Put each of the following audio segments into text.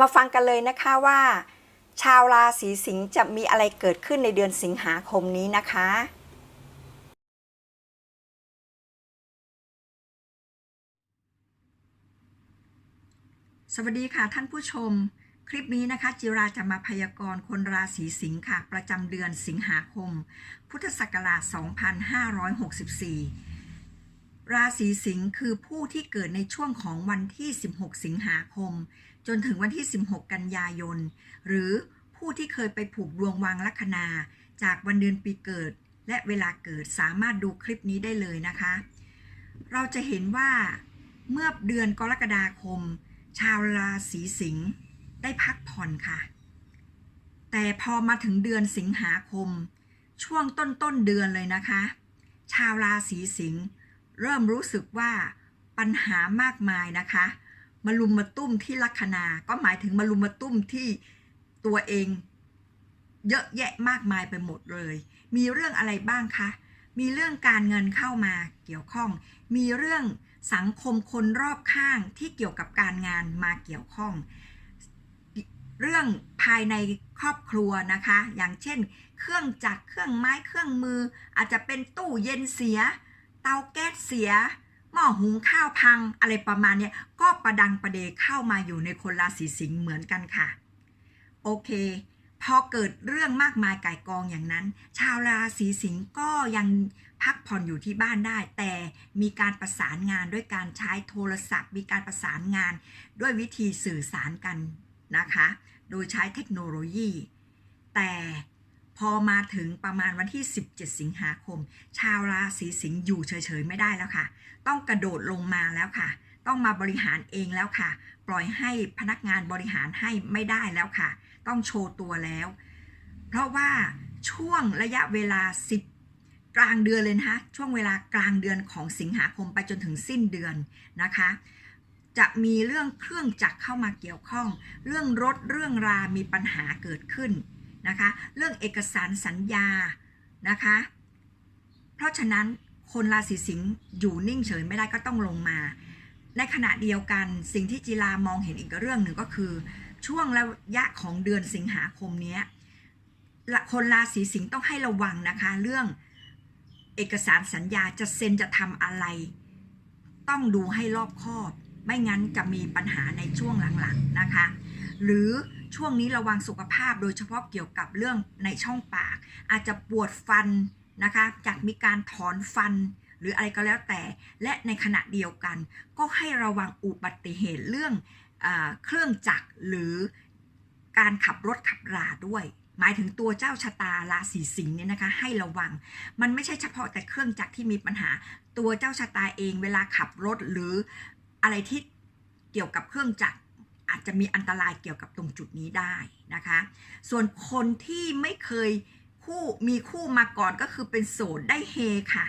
มาฟังกันเลยนะคะว่า ชาวราศีสิงห์จะมีอะไรเกิดขึ้นในเดือนสิงหาคมนี้นะคะ สวัสดีค่ะท่านผู้ชม คลิปนี้นะคะ จิราจะมาพยากรณ์คนราศีสิงห์ค่ะ ประจำเดือนสิงหาคม พุทธศักราช 2564 ราศีสิงห์คือผู้ที่เกิดในช่วงของวันที่ 16 สิงหาคม จนถึงวันที่ 16 กันยายน หรือผู้ที่เคยไปผูกดวงวางลัคนา จากวันเดือนปีเกิด และเวลาเกิดสามารถดูคลิปนี้ได้เลยนะคะ เราจะเห็นว่าเมื่อเดือนกรกฎาคม ชาวราศีสิงห์ได้พักผ่อนค่ะ แต่พอมาถึงเดือนสิงหาคม ช่วงต้นต้นเดือนเลยนะคะ ชาวราศีสิงห์ เริ่มรู้สึกว่าปัญหามากมายนะคะมาลุมมาตุ้มที่ลัคนาก็หมายถึงมาลุมมาตุ้มที่ตัวเอง เยอะแยะมากมายไปหมดเลย มีเรื่องอะไรบ้างคะ มีเรื่องการเงินเข้ามาเกี่ยวข้อง มีเรื่องสังคมคนรอบข้างที่เกี่ยวกับการงานมาเกี่ยวข้อง เรื่องภายในครอบครัวนะคะ อย่างเช่น เครื่องจักรเครื่องไม้เครื่องมือ อาจจะเป็นตู้เย็นเสีย เตาแก๊สเสีย หม้อหุงข้าวพังอะไรประมาณเนี้ยก็ประดังประเดเข้ามาอยู่ในคนราศีสิงห์เหมือนกันค่ะ โอเค พอเกิดเรื่องมากมายไก่กองอย่างนั้น ชาวราศีสิงห์ก็ยังพักผ่อนอยู่ที่บ้านได้ แต่มีการประสานงานด้วยการใช้โทรศัพท์ มีการประสานงานด้วยวิธีสื่อสารกันนะคะ โดยใช้เทคโนโลยี แต่ พอมาถึงประมาณวันที่ 17 สิงหาคม ชาวราศีสิงห์อยู่เฉยๆไม่ได้แล้วค่ะ ต้องกระโดดลงมาแล้วค่ะ ต้องมาบริหารเองแล้วค่ะ ปล่อยให้พนักงานบริหารให้ไม่ได้แล้วค่ะ ต้องโชว์ตัวแล้ว เพราะว่าช่วงระยะเวลา 10กลางเดือนเลยนะคะช่วงเวลากลางเดือนของสิงหาคมไปจนถึงสิ้นเดือนนะคะ จะมีเรื่องเครื่องจักรเข้ามาเกี่ยวข้อง เรื่องรถเรื่องรามีปัญหาเกิดขึ้น นะคะ เรื่องเอกสารสัญญานะคะ เพราะฉะนั้นคนราศีสิงห์อยู่นิ่งเฉยไม่ได้ก็ต้องลงมา ในขณะเดียวกันสิ่งที่จีรามองเห็นอีกเรื่องหนึ่งก็คือ ช่วงระยะของเดือนสิงหาคมนี้คนราศีสิงห์ต้องให้ระวังนะคะ เรื่องเอกสารสัญญาจะเซ็นจะทำอะไร ต้องดูให้รอบคอบ ไม่งั้นจะมีปัญหาในช่วงหลังๆนะคะ หรือ ช่วงนี้ระวังสุขภาพโดยเฉพาะเกี่ยวกับเรื่องในช่องปาก อาจจะปวดฟันนะคะจากมีการถอนฟันหรืออะไรก็แล้วแต่ และในขณะเดียวกัน ก็ให้ระวังอุบัติเหตุเรื่องอเครื่องจักรหรือการขับรถขับราด้วย หมายถึงตัวเจ้าชะตาราศีสิงห์เนี่ยนะคะให้ระวัง มันไม่ใช่เฉพาะแต่เครื่องจักรที่มีปัญหา ตัวเจ้าชะตาเองเวลาขับรถหรืออะไรที่เกี่ยวกับเครื่องจักร อาจจะมีอันตรายเกี่ยวกับตรงจุดนี้ได้นะคะ ส่วนคนที่ไม่เคยคู่มีคู่มาก่อนก็คือเป็นโสดได้เฮค่ะ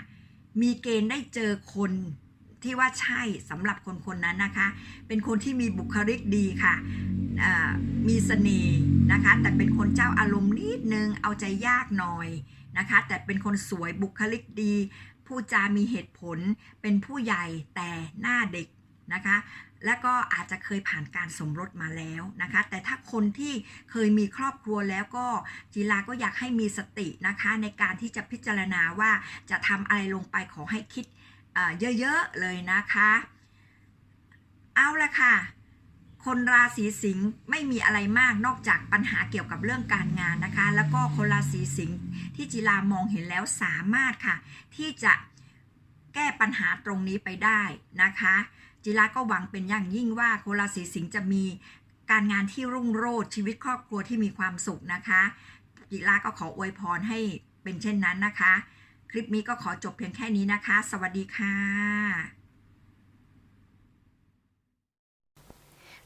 มีเกณฑ์ได้เจอคนที่ว่าใช่สำหรับคนคนนั้นนะคะ เป็นคนที่มีบุคลิกดีค่ะ มีเสน่ห์นะคะ แต่เป็นคนเจ้าอารมณ์นิดนึง เอาใจยากหน่อยนะคะ แต่เป็นคนสวยบุคลิกดี ผู้จามีเหตุผล เป็นผู้ใหญ่แต่หน้าเด็ก นะคะ และก็อาจจะเคยผ่านการสมรสมาแล้วนะคะ แต่ถ้าคนที่เคยมีครอบครัวแล้วก็จีราก็อยากให้มีสตินะคะ ในการที่จะพิจารณาว่าจะทำอะไรลงไปขอให้คิดเยอะๆเลยนะคะ เอาละค่ะคนราศีสิงห์ไม่มีอะไรมากนอกจากปัญหาเกี่ยวกับเรื่องการงานนะคะ แล้วก็คนราศีสิงห์ที่จีรามองเห็นแล้วสามารถค่ะ ที่จะแก้ปัญหาตรงนี้ไปได้นะคะ จิราก็หวังเป็นอย่างยิ่งว่าคนราศีสิงห์จะมีการงานที่รุ่งโรจน์ชีวิตครอบครัวที่มีความสุขนะคะ จิราก็ขออวยพรให้เป็นเช่นนั้นนะคะ คลิปนี้ก็ขอจบเพียงแค่นี้นะคะ สวัสดีค่ะ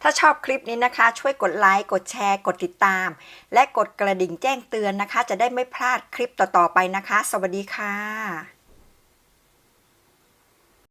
ถ้าชอบคลิปนี้นะคะ ช่วยกดไลค์กดแชร์ กดติดตาม และกดกระดิ่งแจ้งเตือนนะคะ จะได้ไม่พลาดคลิปต่อๆไปนะคะ สวัสดีค่ะ